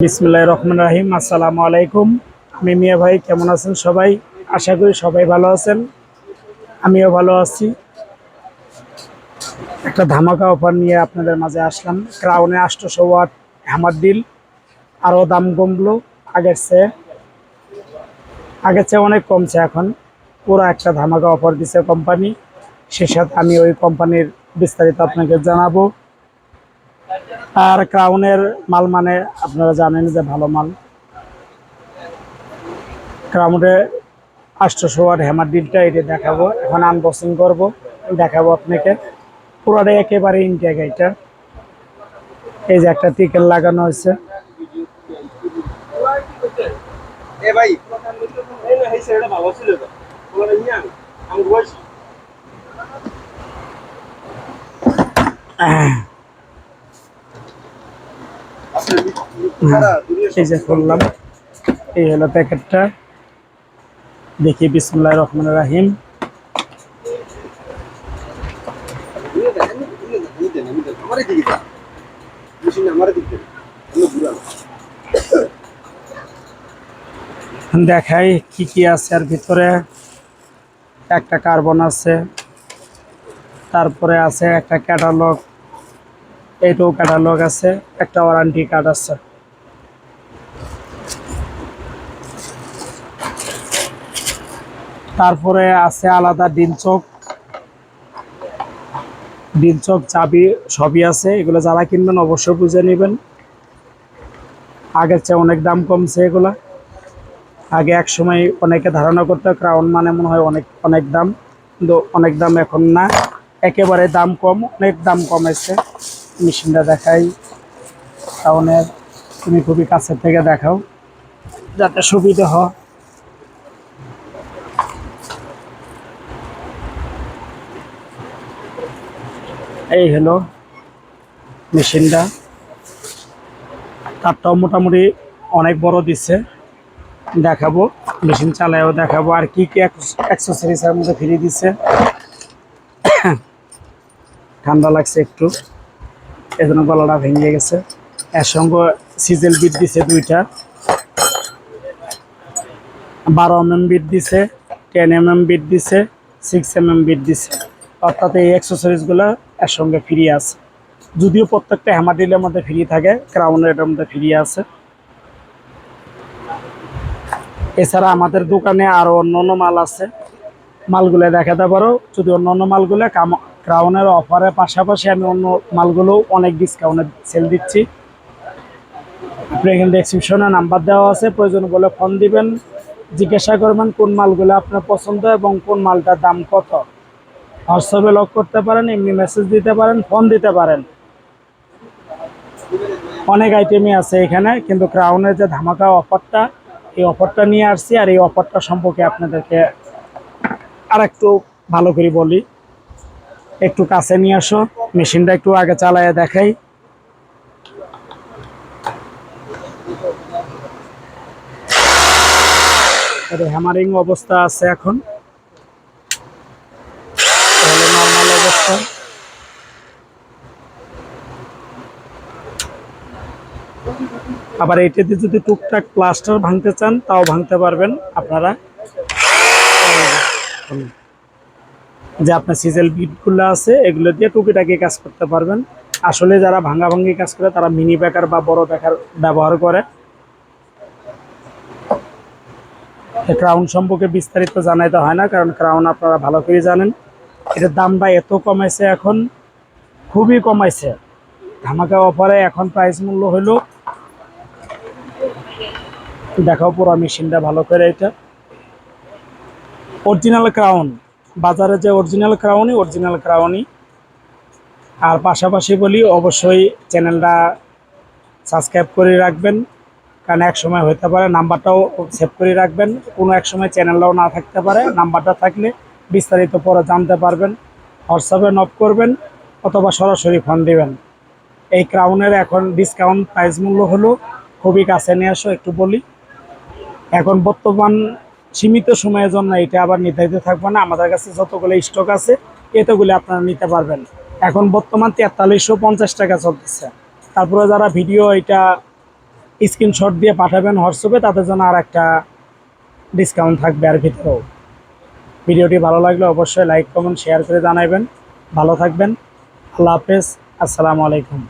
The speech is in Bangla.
বিসমুল্লাহ রহমান রাহিম। আসসালামু আলাইকুম। আমি মিয়া ভাই, কেমন আছেন সবাই? আশা করি সবাই ভালো আছেন। আমিও ভালো আছি। একটা ধামাকা অফার নিয়ে আপনাদের মাঝে আসলাম। ক্রাউনে আটশোশো ওয়াট হ্যামার ডিল। আরও দাম কমলো। আগের চেয়ে আগের চেয়ে অনেক কমছে এখন। পুরো একটা ধামাকা অফার দিছে কোম্পানি। সে সাথে আমি ওই কোম্পানির বিস্তারিত আপনাকে জানাব। আর ক্রাউনের মাল মানে আপনারা জানেন যে ভালো মাল। ক্রাউনে আটশোশো ওয়াট হ্যামার ডিলটা এটা দেখাবো। এখন আনবক্সিং করব, দেখাবো আপনাকে। পুরোটাই একেবারে ইন্ডিয়া গাড়িটা এই যে একটা টিকেল লাগানো হয়েছে। ভাই এই না এই ছেলেটা ভালো ছিল তো বলে নিয়ে আমি আমি বলছি এই যে করলাম এই হলো প্যাকেটটা। দেখি, বিসমুল্লাহ রহমান রাহিম। দেখাই কি কি আছে আর ভিতরে। একটা কার্বন আছে, তারপরে আছে একটা ক্যাটালগ এইটাও ক্যাটালগ আছে, একটা ওয়ারান্টি কার্ড আছে। তারপরে আছে আলাদা ডিল চোখ। ডিল চোখ, চাবি সবই আছে, এগুলো যারা কিনবেন অবশ্যই বুঝে নেবেন। আগের চেয়ে অনেক দাম কমছে এগুলা। আগে এক সময় অনেকে ধারণা করতো ক্রাউন মানে মনে হয় অনেক অনেক দাম। কিন্তু অনেক দাম এখন না। একেবারে দাম কম, অনেক দাম কমেছে। মেশিনটা দেখাই। ক্রাউনের তুমি খুবই কাছের থেকে দেখাও। যাতে সুবিধা হয়। এই হলো মেশিনটা। তারটাও মোটামুটি অনেক বড় দিচ্ছে। দেখাবো, মেশিন চালায়ও দেখাবো। আর কি কি অ্যাক্সেসরিজের মধ্যে ফিরিয়ে দিচ্ছে? ঠান্ডা লাগছে একটু। এজন্য গলাটা ভেঙে গেছে। এর সঙ্গে সিজেল বিট দিছে দুইটা। বারো এম এম বিট দিছে টেন এম এম বিট দিছে সিক্স এম এম বিট দিছে। অর্থাৎ এই অ্যাক্সেসরিজগুলো এর সঙ্গে ফ্রি আছে। যদিও প্রত্যেকটা হ্যামার ডিলের মধ্যে ফ্রি থাকে ক্রাউনের এটার মধ্যে ফ্রি আছে। এছাড়া আমাদের দোকানে আরও অন্য অন্য মাল আছে। মালগুলো দেখাতে পারো। যদি অন্য অন্য মালগুলো কাম- ক্রাউনের অফারের পাশাপাশি আমি অন্য মালগুলো অনেক ডিসকাউন্টে সেল দিচ্ছি। আপনি এখানে ডেসক্রিপশনে নাম্বার দেওয়া আছে, প্রয়োজন বলে ফোন দিবেন। জিজ্ঞাসা করবেন কোন মালগুলো আপনার পছন্দ এবং কোন মালটার দাম কত। হোয়াটসঅ্যাপে লক করতে পারেন, এমনি মেসেজ দিতে পারেন ফোন দিতে পারেন। অনেক আইটেমই আছে এখানে, কিন্তু ক্রাউনের যে ধামাকা অফারটা এই অফারটা নিয়ে আসছি। আর এই অফারটা সম্পর্কে আপনাদেরকে আর একটু ভালো করে বলি। একটু কাছে নিয়ে আসো, মেশিনটা একটু আগে চালায় দেখাই। হ্যামারিং অবস্থা আছে এখন। নর্মাল অবস্থা। আবার এটাতে যদি টুকটাক প্লাস্টার ভাঙতে চান, তাও ভাঙতে পারবেন আপনারা। যে আপনার সিজেল বিটগুলো আছে, এগুলো দিয়ে টুকিটাকি কাজ করতে পারবেন। আসলে যারা ভাঙা ভাঙি কাজ করে, তারা মিনি প্যাকার বা বড় প্যাকার ব্যবহার করে। ক্রাউন সম্পর্কে বিস্তারিত জানাইতে হয় না, কারণ ক্রাউন আপনারা ভালো করে জানেন। এটার দামটা এত কমাইছে এখন, খুবই কমাইছে। ধামাকা অফারে এখন প্রাইস মূল্য হলো দেখাও পুরো মেশিনটা ভালো করে এটা। অরিজিনাল ক্রাউন বাজারে যে অরিজিনাল ক্রাউনি অরিজিনাল ক্রাউনি আর পাশাপাশি বলি, অবশ্যই চ্যানেলটা সাবস্ক্রাইব করে রাখবেন। কারণ এক সময় হতে পারে নাম্বারটাও সেভ করে রাখবেন। কোনো এক সময় চ্যানেলটাও না থাকতে পারে, নাম্বারটা থাকলে বিস্তারিত পরে জানতে পারবেন। হোয়াটসঅ্যাপে নক করবেন, অথবা সরাসরি ফোন দিবেন। এই ক্রাউনের এখন ডিসকাউন্ট প্রাইস মূল্য হলো, খুবই কাছে নিয়ে আসো, একটু বলি। এখন বর্তমান সীমিত সময়ের জন্য এটা আবার নির্ধারিত থাকবে না। আমাদের কাছে যতগুলো স্টক আছে, এতগুলো আপনারা নিতে পারবেন। এখন বর্তমান তেতাল্লিশশো পঞ্চাশ টাকা চলতেছে। তারপরে যারা ভিডিও এটা স্ক্রিনশট দিয়ে পাঠাবেন হোয়াটসঅ্যাপে তাদের জন্য আর একটা ডিসকাউন্ট থাকবে আর ভিতরেও। ভিডিওটি ভালো লাগলে অবশ্যই লাইক কমেন্ট শেয়ার করে জানাবেন ভালো থাকবেন। আল্লাহ হাফেজ। আসসালামু আলাইকুম।